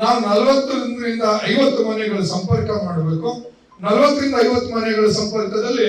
ನಾವು ನಲವತ್ತರಿಂದ ಐವತ್ತು ಮನೆಗಳ ಸಂಪರ್ಕ ಮಾಡಬೇಕು. ನಲವತ್ತರಿಂದ ಐವತ್ತು ಮನೆಗಳ ಸಂಪರ್ಕದಲ್ಲಿ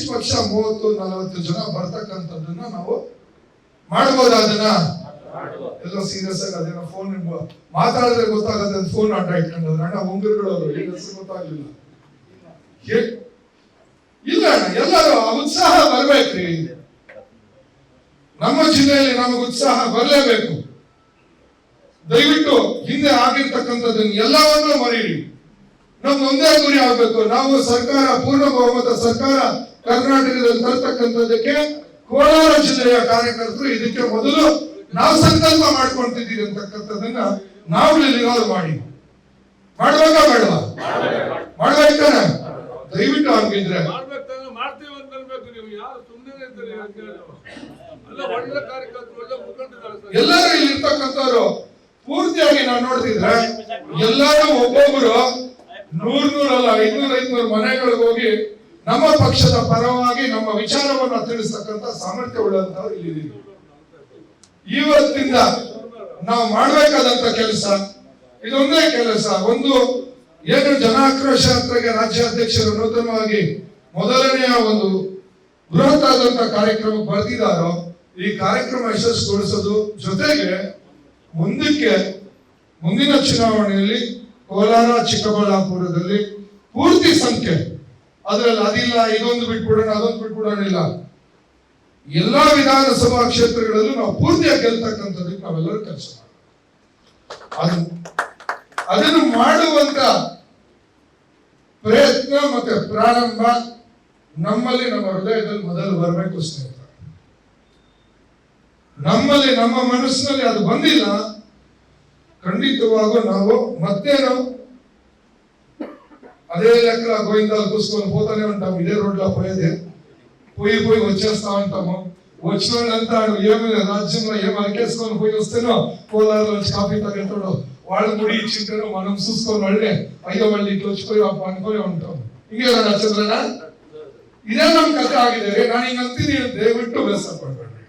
ಕನಿಷ್ಠ ಪಕ್ಷ ಮೂವತ್ತು, ನಲವತ್ತು ಜನ ಬರ್ತಕ್ಕಂಥದ್ದನ್ನ ನಾವು ಮಾಡ್ಬೋದ ಅದನ್ನ ಎಲ್ಲ ಸೀರಿಯಸ್ ಆಗಿ ಅದೇನೋ ಫೋನ್ ಮಾತಾಡಿದ್ರೆ ಗೊತ್ತಾಗತ್ತೆ ಫೋನ್ ಆಟ ಇಟ್ಕೊಂಡು ಅಣ್ಣ, ಉಂಗುರುಗಳವರು ಗೊತ್ತಾಗ್ಲಿಲ್ಲ. ಇಲ್ಲ ಎಲ್ಲರೂ ಉತ್ಸಾಹ ಬರ್ಬೇಕ್ರಿ. ನಮ್ಮ ಜಿಲ್ಲೆಯಲ್ಲಿ ನಮಗೆ ಉತ್ಸಾಹ ಬರಲೇಬೇಕು. ದಯವಿಟ್ಟು ಹಿಂದೆ ಆಗಿರ್ತಕ್ಕಂಥದ್ದನ್ನ ಎಲ್ಲವನ್ನೂ ಮರೀರಿ ನಮ್ದು ಒಂದೇ ಗುರಿ ಆಗ್ಬೇಕು. ನಾವು ಸರ್ಕಾರ, ಪೂರ್ಣ ಬಹುಮತ ಸರ್ಕಾರ ಕರ್ನಾಟಕದಲ್ಲಿ ತರ್ತಕ್ಕಂಥದ್ದಕ್ಕೆ ಕೋಲಾರ ಜಿಲ್ಲೆಯ ಕಾರ್ಯಕರ್ತರು ಇದಕ್ಕೆ ಮೊದಲು ನಾವು ಸಂಕಲ್ಪ ಮಾಡ್ಕೊಂತಿದ್ದೀವಿ ಅಂತಕ್ಕಂಥದ್ದನ್ನ ನಾವು ಇಲ್ಲಿರೋರು ಮಾಡಿ. ಮಾಡ್ಬೇಕಾ ಮಾಡುವ ಮಾಡ್ಬೇಕಾನೆ ದಯವಿಟ್ಟು ಹಂಗಿದ್ರೆ ಸರ್. ಎಲ್ಲರೂ ಇಲ್ಲಿ ಇರ್ತಕ್ಕಂಥವ್ರು ಪೂರ್ತಿಯಾಗಿ ನಾನು ನೋಡ್ತಿದ್ರೆ ಎಲ್ಲರೂ ಒಬ್ಬೊಬ್ಬರು ನೂರ್ ನೂರಲ್ಲ ಐದ್ನೂರ ಐದ್ನೂರ್ ಮನೆಗಳಿಗೆ ಹೋಗಿ ನಮ್ಮ ಪಕ್ಷದ ಪರವಾಗಿ ನಮ್ಮ ವಿಚಾರವನ್ನು ತಿಳಿಸ್ತಕ್ಕಂಥ ಸಾಮರ್ಥ್ಯ ಉಳ್ಳಂತವ್ರು ಇಲ್ಲಿ ಇವತ್ತಿಂದ ನಾವು ಮಾಡಬೇಕಾದಂತ ಕೆಲಸ, ಇದೊಂದೇ ಕೆಲಸ. ಒಂದು ಏನು ಜನಾಕ್ರೋಶ ಯಾತ್ರೆಗೆ ರಾಜ್ಯಾಧ್ಯಕ್ಷರು ನೂತನವಾಗಿ ಮೊದಲನೆಯ ಒಂದು ಬೃಹತ್ ಆದಂತ ಕಾರ್ಯಕ್ರಮ ಬರೆದಿದ್ದಾರೋ, ಈ ಕಾರ್ಯಕ್ರಮ ಯಶಸ್ಸುಗೊಳಿಸೋದು ಜೊತೆಗೆ ಮುಂದಕ್ಕೆ ಮುಂದಿನ ಚುನಾವಣೆಯಲ್ಲಿ ಕೋಲಾರ ಚಿಕ್ಕಬಳ್ಳಾಪುರದಲ್ಲಿ ಪೂರ್ತಿ ಸಂಖ್ಯೆ ಅದರಲ್ಲಿ ಅದಿಲ್ಲ, ಇದೊಂದು ಬಿಟ್ಬಿಡೋಣ, ಅದೊಂದು ಬಿಟ್ಬಿಡೋಣ ಇಲ್ಲ. ಎಲ್ಲಾ ವಿಧಾನಸಭಾ ಕ್ಷೇತ್ರಗಳಲ್ಲೂ ನಾವು ಪೂರ್ತಿಯಾಗಿ ಗೆಲ್ತಕ್ಕಂಥದ್ದಕ್ಕೆ ನಾವೆಲ್ಲರೂ ಕೆಲಸ ಅದು, ಅದನ್ನು ಮಾಡುವಂತ ಪ್ರಯತ್ನ ಮತ್ತೆ ಪ್ರಾರಂಭ ನಮ್ಮಲ್ಲಿ ನಮ್ಮ ಹೃದಯದಲ್ಲಿ ಮೊದಲು ಬರಬೇಕು ಸ್ನೇಹಿತರೆ ನಮ್ಮಲ್ಲಿ, ನಮ್ಮ ಮನಸ್ಸಿನಲ್ಲಿ ಅದು ಬಂದಿಲ್ಲ. ಖಂಡಿತವಾಗೂ ನಾವು ಮತ್ತೇನು అదే లెక్కల గోవిందాలు కూసుకొని పోతానే ఉంటాం ఇదే రోడ్లో పోయేది పోయి పోయి వచ్చేస్తా ఉంటాము వచ్చిన వాళ్ళంతా ఆడు ఏమి రాజ్యంలో ఏం అలకేసుకొని పోయి వస్తేనో కోలారులో వచ్చి కాఫీ తాగేటాడు వాళ్ళు ముడి ఇచ్చింటారు మనం చూసుకొని వాళ్ళే అయ్యో వాళ్ళు ఇట్లా వచ్చిపోయి అనుకొని ఉంటాం ಹಿಂಗೇನ ಚಂದ್ರನ ಇದೇ ನಮ್ ಕಥೆ ಆಗಿದೆ ನಾನು ಹಿಂಗ ಅಂತೀನಿ ದಯವಿಟ್ಟು ಬೇಸರ ಪಡ್ಬೇಡ್ರಿ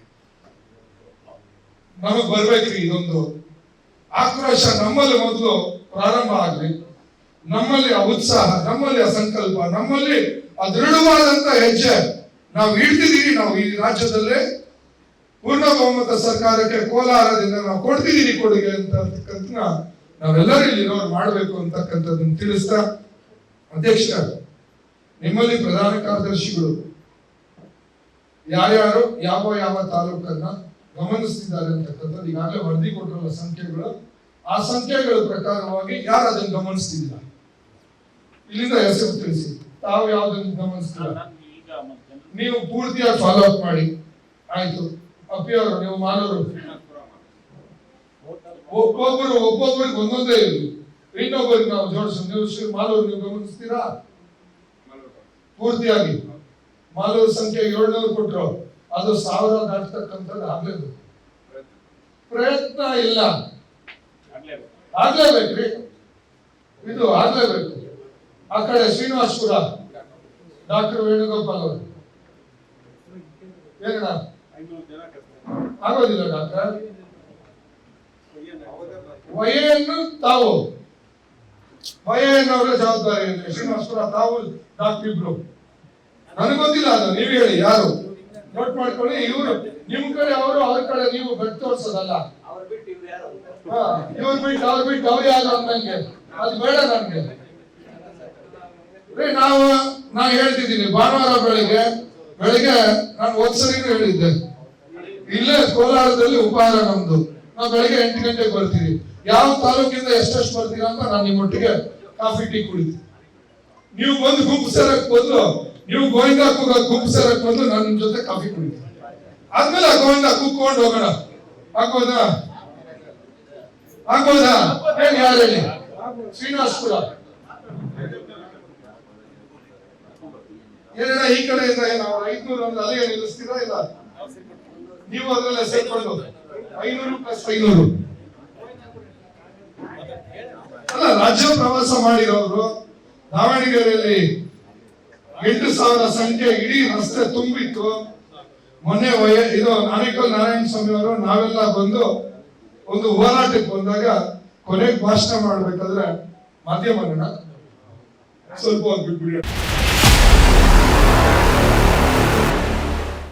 ನಮಗ್ ಬರ್ಬೇಕ್ರಿ ಇದೊಂದು ಆಕ್ರೋಶ ನಮ್ಮಲ್ಲಿ ಮೊದಲು ಪ್ರಾರಂಭ ಆಗ್ಲಿ ನಮ್ಮಲ್ಲಿ ಆ ಉತ್ಸಾಹ, ನಮ್ಮಲ್ಲಿ ಆ ಸಂಕಲ್ಪ, ನಮ್ಮಲ್ಲಿ ಆ ದೃಢವಾದಂತ ಹೆಜ್ಜೆ. ನಾವು ಇಡ್ತಿದ್ದೀವಿ ನಾವು ಈ ರಾಜ್ಯದಲ್ಲೇ ಪೂರ್ಣ ಬಹುಮತ ಸರ್ಕಾರಕ್ಕೆ ಕೋಲಾರದಿಂದ ನಾವು ಕೊಡ್ತಿದ್ದೀವಿ ಕೊಡುಗೆ ಅಂತ ಅಂತಕ್ಕಂಥ ನಾವೆಲ್ಲರೂ ಇಲ್ಲಿ ಇರೋರು ಮಾಡಬೇಕು ಅಂತಕ್ಕಂಥದ್ದನ್ನು ತಿಳಿಸ್ತಾ ಅಧ್ಯಕ್ಷ ನಿಮ್ಮಲ್ಲಿ ಪ್ರಧಾನ ಕಾರ್ಯದರ್ಶಿಗಳು ಯಾರ್ಯಾರು, ಯಾವ ಯಾವ ತಾಲೂಕನ್ನ ಗಮನಿಸ್ತಿದ್ದಾರೆ ಅಂತಕ್ಕಂಥದ್ದು ಈಗಾಗಲೇ ವರದಿ ಕೊಟ್ಟಿರುವ ಸಂಖ್ಯೆಗಳು. ಆ ಸಂಖ್ಯೆಗಳ ಪ್ರಕಾರವಾಗಿ ಯಾರು ಅದನ್ನು ಗಮನಿಸ್ತಿಲ್ಲ? ಇಲ್ಲಿಂದ ಹೆಸರು ತಿಳಿಸಿ. ತಾವು ಯಾವ್ದನ್ನು ಗಮನಿಸ್ತೀರ ನೀವು ಪೂರ್ತಿಯಾಗಿ ಫಾಲೋ ಅಪ್ ಮಾಡಿ. ಆಯ್ತು. ಅಪ್ಪಿ ಅವರು ನೀವು ಮಾನವರು. ಒಬ್ಬೊಬ್ಬರು ಒಬ್ಬೊಬ್ಬರಿಗೆ ಒಂದೊಂದೇ ಇರಲಿ ಇನ್ನೊಬ್ಬರಿಗೆ ನಾವು ಜೋಡಿಸಿ ನೀವು ಶ್ರೀ ಮಾಲೂರು ನೀವು ಗಮನಿಸ್ತೀರಾ? ಪೂರ್ತಿಯಾಗಿ. ಮಾಲೂರು ಸಂಖ್ಯೆ ಏಳ್ನೂರು ಕೊಟ್ಟರು ಅದು ಸಾವಿರ ದಾಟ್ತಕ್ಕಂಥದ್ದು ಆಗ್ಲೇಬೇಕು. ಪ್ರಯತ್ನ ಇಲ್ಲ. ಆಗ್ಲೇಬೇಕ್ರಿ ಇದು ಆಗ್ಲೇಬೇಕು. ಆ ಕಡೆ ಶ್ರೀನಿವಾಸ್ಪುರ ಡಾಕ್ಟರ್ ವೇಣುಗೋಪಾಲ್ ಅವರು. ಏನಣ್ಣ? ಆಗೋದಿಲ್ಲ ಡಾಕ್ಟರ್. ವಯೆಯನ್ನು ತಾವು ವಯನ್ನವರ ಜವಾಬ್ದಾರಿ ಅಂದ್ರೆ ಶ್ರೀನಿವಾಸ್ಪುರ ತಾವು ಡಾಕ್ಟರ್ ಇಬ್ರು. ನನಗೆ ಗೊತ್ತಿಲ್ಲ ಅದು ನೀವು ಹೇಳಿ ಯಾರು? ನೋಟ್ ಮಾಡ್ಕೊಳ್ಳಿ ಇವರು ನಿಮ್ ಕಡೆ ಅವರು ಅವ್ರ ಕಡೆ ನೀವು ಬೆಟ್ ತೋರ್ಸೋದಲ್ಲ. ಇವ್ರು ಬಿಟ್ಟು ಅವ್ರು ಬಿಟ್ಟು ಅವ್ರು ಯಾರು ಅಂದಂಗೆ. ಅದು ಬೇಡ ನನ್ಗೆ. ನಾವು ನಾ ಹೇಳ್ತಿದ್ದೀನಿ, ಭಾನುವಾರ ಬೆಳಿಗ್ಗೆ ಬೆಳಿಗ್ಗೆ ನಾನು ಒಂದ್ಸರಿನೂ ಹೇಳಿದ್ದೆ. ಇಲ್ಲೇ ಕೋಲಾರದಲ್ಲಿ ಉಪಹಾರ ನಮ್ದು. ನಾವು ಬೆಳಿಗ್ಗೆ ಎಂಟು ಗಂಟೆಗೆ ಬರ್ತೀವಿ. ಯಾವ ತಾಲೂಕಿಂದ ಎಷ್ಟೆಷ್ಟು ಬರ್ತೀರಾ ಅಂತ ನಾನು ನಿಮ್ಮೊಟ್ಟಿಗೆ ಕಾಫಿ, ಟೀ ಕುಡಿತೀನಿ. ನೀವು ಬಂದು ಗುಂಪು ಸೇರಕ್ ಬಂದು, ನೀವು ಗೋವಿಂದ ಕೂಗ ಗುಂಪು ಸೇರಕ್ ಬಂದು ನಾನು ನಿಮ್ ಜೊತೆ ಕಾಫಿ ಕುಡಿತೀನಿ. ಆದ್ಮೇಲೆ ಗೋವಿಂದ ಕುಕ್ಕೊಂಡು ಹೋಗೋಣ. ಆಗ್ಬೋದಾ ಆಗ್ಬೋದಾ ಏನ್ ಯಾರು ಹೇಳಿ? ಶ್ರೀನಿವಾಸ್ಪುರ. ಏನಣ್ಣ ಈ ಕಡೆ ಏನು ಅವ್ರು ಐದ್ನೂರು ಅಂದ್ರೆ ಅಲ್ಲಿಗೆ ನಿಲ್ಲಿಸ್ತೀರಾ ಇಲ್ಲ? ನೀವು ಅದ್ರಲ್ಲೇ ಸೇರ್ಕೊಂಡು ಐನೂರು ಪ್ಲಸ್ ಐನೂರು. ಅಲ್ಲ, ರಾಜ್ಯ ಪ್ರವಾಸ ಮಾಡಿರೋರು ದಾವಣಗೆರೆಯಲ್ಲಿ ಎಂಟು ಸಾವಿರ ಸಂಖ್ಯೆ ಇಡೀ ರಸ್ತೆ ತುಂಬಿತ್ತು. ಮೊನ್ನೆ ವಯ, ಇದು ನಾರಿಕಲ್ ನಾರಾಯಣ ಸ್ವಾಮಿ ಅವರು ನಾವೆಲ್ಲ ಬಂದು ಒಂದು ಹೋರಾಟಕ್ಕೆ ಬಂದಾಗ ಕೊನೆಗೆ ಭಾಷಣ ಮಾಡ್ಬೇಕಾದ್ರೆ ಮಾಧ್ಯಮಗಳನ್ನ ಸ್ವಲ್ಪ ಬಿಟ್ಬಿಡಿ